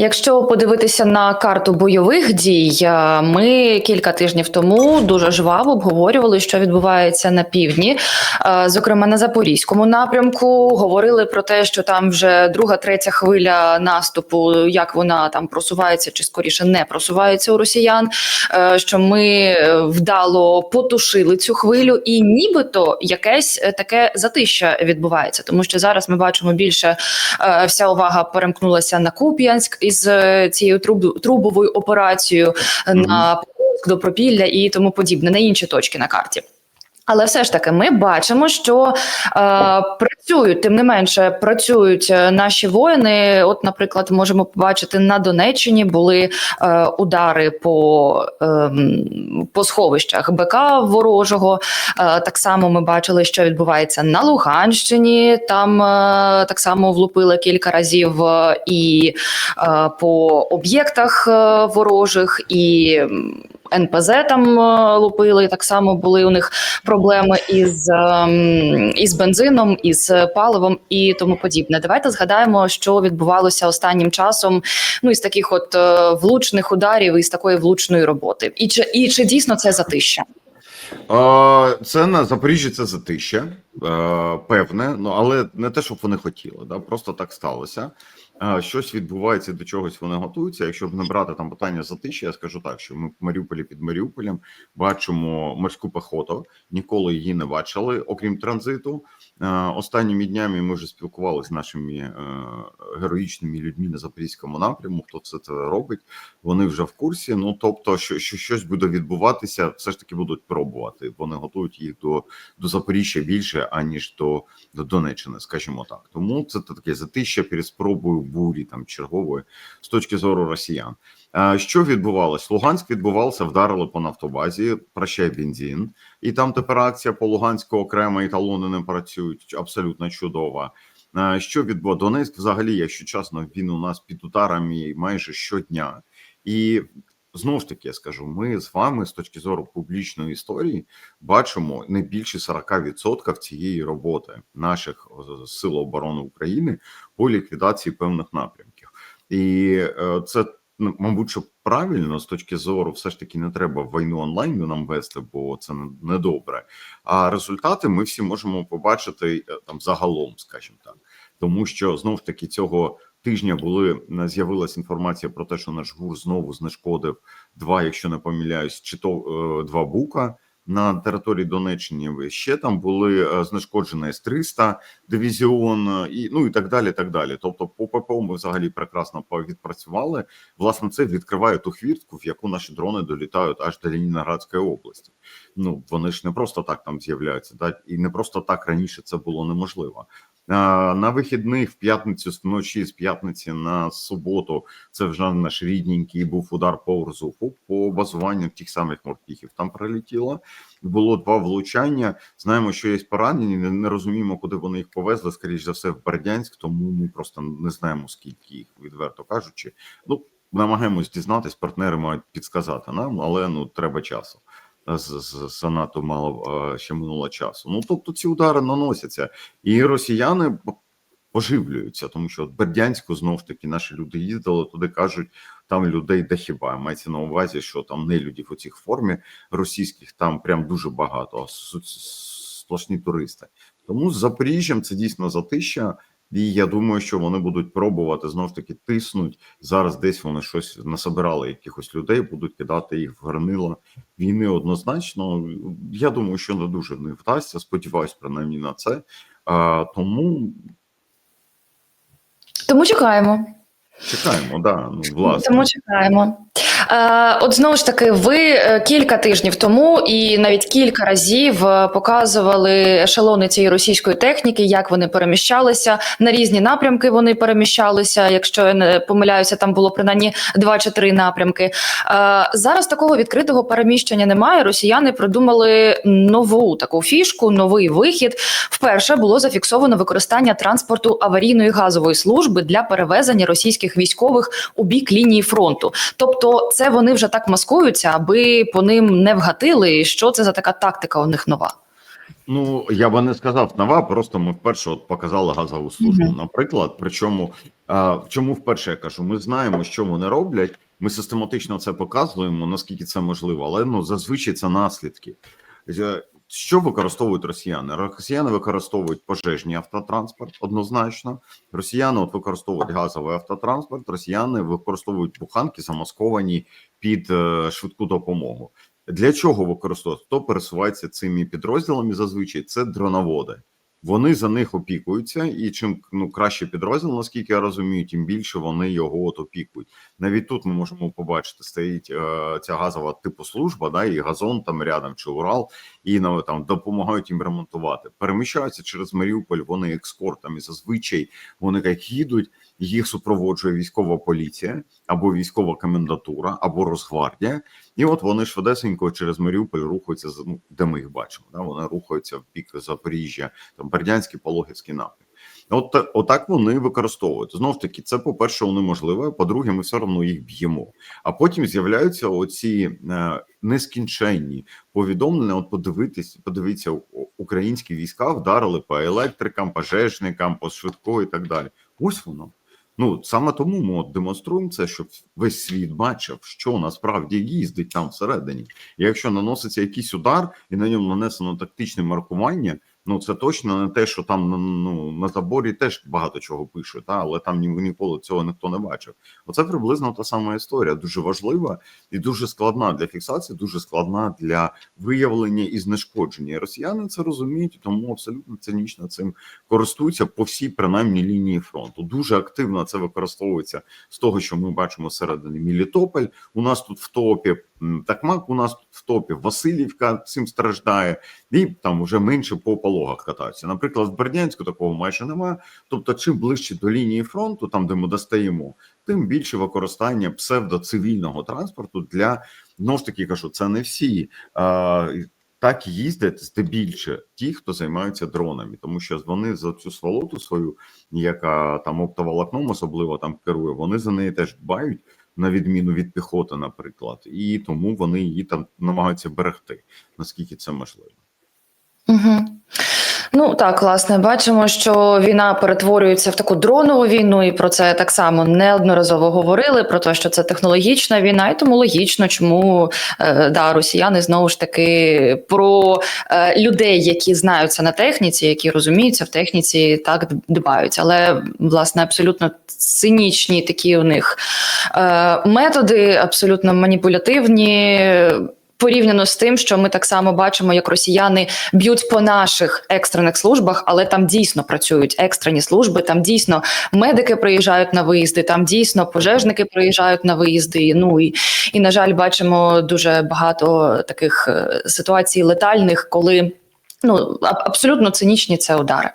Якщо подивитися на карту бойових дій, е, ми кілька тижнів тому дуже жваво обговорювали, що відбувається на півдні, е, зокрема на запорізькому напрямку. Говорили про те, що там вже друга, третя хвиля наступу, як вона там просувається, чи скоріше не просувається у росіян. е, Що ми вдало потушили цю хвилю, і нібито якесь таке затища відбувається, тому що зараз ми бачимо більше вся увага перемкнулася на Куп'янськ із е, цією труб- трубовою операцією е, на до Пропілля і тому подібне, на інші точки на карті. Але все ж таки, ми бачимо, що е, працюють, тим не менше, працюють е, наші воїни. От, наприклад, можемо побачити на Донеччині були е, удари по, е, по сховищах БК ворожого. Е, так само ми бачили, що відбувається на Луганщині. Там е, так само влупили кілька разів е, і е, по об'єктах е, ворожих, і НПЗ там е, лупили. Так само були у них проблеми із, ем, із бензином, із паливом і тому подібне. Давайте згадаємо, що відбувалося останнім часом. Ну із таких от е, влучних ударів, із такої влучної роботи. І чи і чи дійсно це затища? Е, Це на Запоріжжі це затища, е, певне, ну але не те, щоб вони хотіли, да, просто так сталося. Щось відбувається до чогось вони готуються. Якщо б не брати там питання затища, я скажу так, що ми в Маріуполі під Маріуполем бачимо морську пехоту, ніколи її не бачили, окрім транзиту. Останніми днями ми вже спілкувалися з нашими е, героїчними людьми на запорізькому напряму. Хто це це робить? Вони вже в курсі. Ну тобто, що, що щось буде відбуватися, все ж таки будуть пробувати. Вони готують їх до, до Запоріжжя більше аніж до, до Донеччини, скажімо так. Тому це таке затища перед спробою бурі там чергової з точки зору росіян. Що відбувалось? Луганськ відбувався, вдарили по нафтобазі, прощай бензин, і там тепер акція по Луганську окремо, і талони не працюють абсолютно чудово. Що відбувалося? Донецьк, взагалі, якщо чесно, він у нас під ударами майже щодня. І знову ж таки я скажу: ми з вами, з точки зору публічної історії, бачимо не більше 40% цієї роботи наших е, сил оборони України по ліквідації певних напрямків, і е, це ну, мабуть, що правильно з точки зору, все ж таки не треба війну онлайн нам вести, бо це недобре. А результати ми всі можемо побачити е, там загалом, скажімо так, тому що знов ж таки цього тижня були е, з'явилася інформація про те, що наш ГУР знову знешкодив два, якщо не помиляюсь, чи то е, два бука. На території Донеччини ще там були е, знешкоджені С-300 дивізіон і ну і так далі. Так далі. Тобто, по ППО ми взагалі прекрасно відпрацювали. Власне, це відкриває ту хвіртку, в яку наші дрони долітають аж до Ленінградської області. Ну вони ж не просто так там з'являються, да і не просто так раніше це було неможливо. На вихідних в п'ятницю вночі з п'ятниці на суботу це вже наш рідненький був удар по Урзуфу по базуванню тих самих морпіхів. Там прилетіло. Було два влучання. Знаємо, що є поранені. Не, не розуміємо, куди вони їх повезли. Скоріше за все, в Бердянськ, тому ми просто не знаємо, скільки їх, відверто кажучи. Ну намагаємось дізнатись, партнери мають підсказати нам, але ну треба часу. З, мало е, ще минуло часу. Ну тобто ці удари наносяться, і росіяни поживлюються, тому що от Бердянську знов ж таки наші люди їздили туди, кажуть, там людей де хіба мається на увазі, що там нелюдів у цих формі російських там прям дуже багато, а сплошні туристи. Тому з Запоріжжям це дійсно затища. І я думаю, що вони будуть пробувати знов ж таки тиснуть. Зараз десь вони щось насобирали якихось людей, будуть кидати їх в горнило війни однозначно. Я думаю, що не дуже не вдасться. Сподіваюсь, принаймні на це. А, тому Тому чекаємо. чекаємо. Да, ну власне. Тому чекаємо. Е, от знову ж таки, ви е, кілька тижнів тому і навіть кілька разів е, показували ешелони цієї російської техніки, як вони переміщалися на різні напрямки. Вони переміщалися. Якщо я не помиляюся, там було принаймні два чи три напрямки. Зараз такого відкритого переміщення немає. Росіяни придумали нову таку фішку, новий вихід. Вперше було зафіксовано використання транспорту аварійної газової служби для перевезення російських військових у бік лінії фронту. Тобто, це вони вже так маскуються, аби по ним не вгатили. Що це за така тактика у них нова? Ну я би не сказав нова, просто ми вперше от показали газову службу. Мгм. Наприклад, причому а, чому вперше я кажу, ми знаємо, що вони роблять. Ми систематично це показуємо, наскільки це можливо, але ну зазвичай це наслідки. Що використовують росіяни? Росіяни використовують пожежний автотранспорт однозначно. Росіяни от використовують газовий автотранспорт. Росіяни використовують буханки, замасковані під е, швидку допомогу. Для чого використовують? Хто пересувається цими підрозділами? Зазвичай це дроноводи. Вони за них опікуються, і чим ну краще підрозділ, наскільки я розумію, тим більше вони його от опікують. Навіть тут ми можемо побачити, стоїть е, ця газова типу служба, да, і газон там рядом чи Урал, і ну, там допомагають їм ремонтувати. Переміщаються через Маріуполь. Вони екскортами. Зазвичай вони як їдуть, їх супроводжує військова поліція або військова комендатура, або Росгвардія. І от вони швидесенько через Маріуполь рухаються ну, де ми їх бачимо. Да? Вони рухаються в бік Запоріжжя, там Бердянський, Пологівський напрям. От отак вони використовують. Знову ж таки, це по-перше, неможливо. По-друге, ми все одно їх б'ємо. А потім з'являються оці е, нескінченні повідомлення. От подивитись, подивіться, українські війська вдарили по електрикам, пожежникам, по швидко і так далі. Ось воно. Ну саме тому ми от демонструємо це, щоб весь світ бачив, що насправді їздить там всередині. І якщо наноситься якийсь удар і на ньому нанесено тактичне маркування, ну це точно не те, що там ну на заборі теж багато чого пишуть, та але там ні, ніколи цього ніхто не бачив. Оце приблизно та сама історія, дуже важлива і дуже складна для фіксації, дуже складна для виявлення і знешкодження. Росіяни це розуміють, тому абсолютно цинічно цим користуються по всій принаймні лінії фронту. Дуже активно це використовується з того, що ми бачимо всередині Мілітополь. У нас тут в топі Такмак, у нас в топі Васильівка цим страждає, і там вже менше по пологах катаються. Наприклад, в Бердянську такого майже немає. Тобто, чим ближче до лінії фронту, там де ми достаємо, тим більше використання псевдоцивільного транспорту для ну ж таки кажу, це не всі. А, так їздять здебільше ті, хто займаються дронами, тому що вони за цю сволоту свою, яка там оптоволокном особливо там керує, вони за неї теж дбають, на відміну від піхоти, наприклад, і тому вони її там намагаються берегти, наскільки це можливо. Угу. Ну так, власне, бачимо, що війна перетворюється в таку дронову війну, і про це так само неодноразово говорили. Про те, що це технологічна війна, і тому логічно, чому е, да, росіяни знову ж таки про е, людей, які знаються на техніці, які розуміються в техніці, так дбають. Але власне абсолютно цинічні такі у них е, методи, абсолютно маніпулятивні. Порівняно з тим, що ми так само бачимо, як росіяни б'ють по наших екстрених службах, але там дійсно працюють екстрені служби. Там дійсно медики приїжджають на виїзди, там дійсно пожежники приїжджають на виїзди. Ну і, і на жаль, бачимо дуже багато таких е, ситуацій летальних, коли ну абсолютно цинічні це удари.